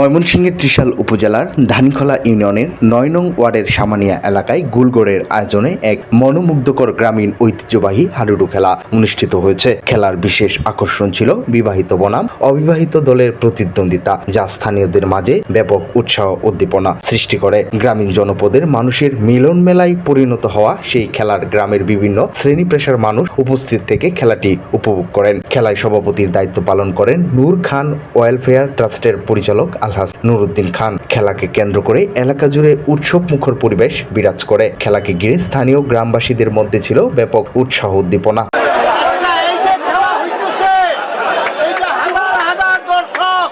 ময়মনসিংহের ত্রিশাল উপজেলার ধানখলা ইউনিয়নের নয় নং ওয়ার্ডের সামানিয়া এলাকায় গুলগড়ের আয়োজনে এক মনোমুগ্ধকর গ্রামীণ ঐতিহ্যবাহী হাডুডু খেলা অনুষ্ঠিত হয়েছে। খেলার বিশেষ আকর্ষণ ছিল বিবাহিত বনাম, অবিবাহিত দলের প্রতিদ্বন্দ্বিতা, যা স্থানীয়দের মাঝে ব্যাপক উৎসাহ উদ্দীপনা সৃষ্টি করে। গ্রামীণ জনপদের মানুষের মিলন মেলায় পরিণত হওয়া সেই খেলার গ্রামের বিভিন্ন শ্রেণি পেশার মানুষ উপস্থিত থেকে খেলাটি উপভোগ করেন। খেলায় সভাপতির দায়িত্ব পালন করেন নূর খান ওয়েলফেয়ার ট্রাস্টের পরিচালক আলহাজ নুরুদ্দিন খান খেলাকে কেন্দ্র করে এলাকা জুড়ে উৎসব মুখর পরিবেশ বিরাজ করে। খেলাকে ঘিরে স্থানীয় গ্রামবাসীদের মধ্যে ছিল ব্যাপক উৎসাহ উদ্দীপনা এই যে খেলা হইতেছে এই যে হাজার হাজার দর্শক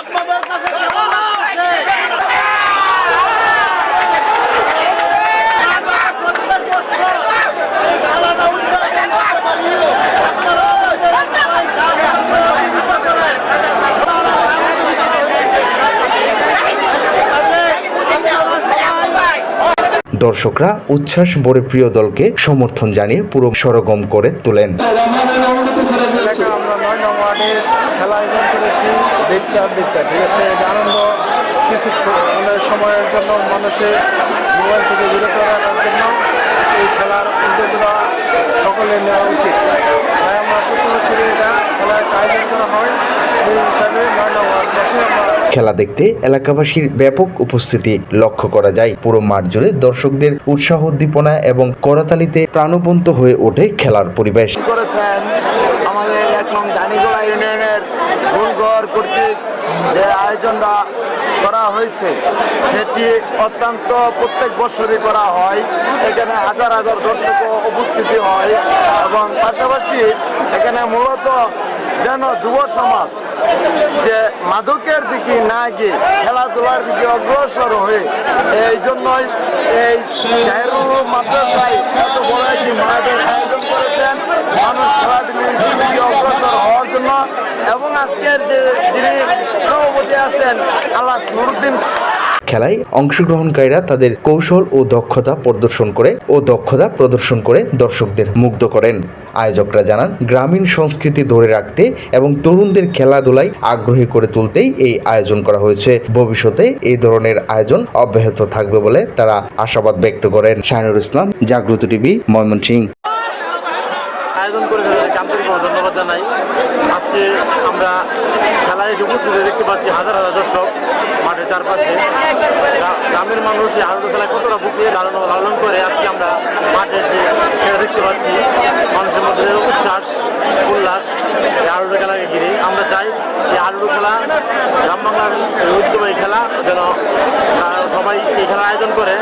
আপনাদের কাছে কেমন লাগছে প্রত্যেক বছর এই খেলাটা উদযাপন করতে পারি আপনারা আমাদের সবাই সহযোগিতা করেন। দর্শকরা উচ্ছ্বাস ভরে প্রিয় দলকে সমর্থন জানিয়ে পুরো সরগম করে তোলেন। দেখতে আর ঠিক আছে আনন্দ কিছু সময়ের জন্য মানুষের মোবাইল থেকে বিরত রাখার জন্য এই খেলার উদ্যোগটা সকলে নেওয়া উচিত তাই আমরা প্রতি বছরই এটা, খেলার আয়োজন করা হয়, সেই হিসাবে নয় নং ওয়ার্ড বসে আমরা খেলা দেখতে এলাকাবাসীর ব্যাপক উপস্থিতি লক্ষ্য করা যায়। পুরো মাঠ জুড়ে দর্শকদের উৎসাহ উদ্দীপনা এবং করতালিতে প্রাণবন্ত হয়ে ওঠে খেলার পরিবেশ। আমাদের যে আয়োজনটা করা হয়েছে, সেটি অত্যন্ত প্রত্যেক বছরই করা হয়। এখানে হাজার হাজার দর্শক উপস্থিতি হয় এবং পাশাপাশি এখানে মূলত যেন যুব সমাজ যে মাদকের দিকে না গিয়ে খেলাধুলার দিকে অগ্রসর হয়ে এই জন্যই এই জাহেরুল মাদ্রাসায় এত বড় করেছেন। মানুষ খেলাধুলার দিকে অগ্রসর হওয়ার জন্য। এবং আজকের যে যিনি সভাপতি আছেন আল্লাহ নুরুদ্দিন খেলায় অংশগ্রহণকারীরা তাদের কৌশল ও দক্ষতা প্রদর্শন করে ও দক্ষতা প্রদর্শন করে দর্শকদের মুগ্ধ করেন। আয়োজকরা জানান, গ্রামীণ সংস্কৃতি ধরে রাখতে এবং তরুণদের খেলাধুলায় আগ্রহী করে তুলতেই এই আয়োজন করা হয়েছে। ভবিষ্যতে এই ধরনের আয়োজন অব্যাহত থাকবে বলে তারা আশাবাদ ব্যক্ত করেন। শাহিনুর ইসলাম, জাগ্রত টিভি, ময়মনসিংহ। আয়োজন করে তাদেরকে আন্তরিকভাবে ধন্যবাদ জানাই। আজকে আমরা খেলায় এসে উপস্থিত দেখতে পাচ্ছি হাজার হাজার দর্শক মাঠের চারপাশে। গ্রামের মানুষ এই হাডুডু খেলায় কতটা বুকে লালন লালন করে আজকে আমরা মাঠে এসে খেলা দেখতে পাচ্ছি। মানুষের মধ্যে উচ্ছ্বাস, উল্লাস, এই হাডুডু খেলাকে ঘিরে আমরা চাই এই হাডুডু খেলা, গ্রাম বাংলার ঐতিহ্যবাহী খেলা যেন সবাই এই খেলা আয়োজন করে।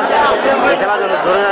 এই খেলা যেন ধরে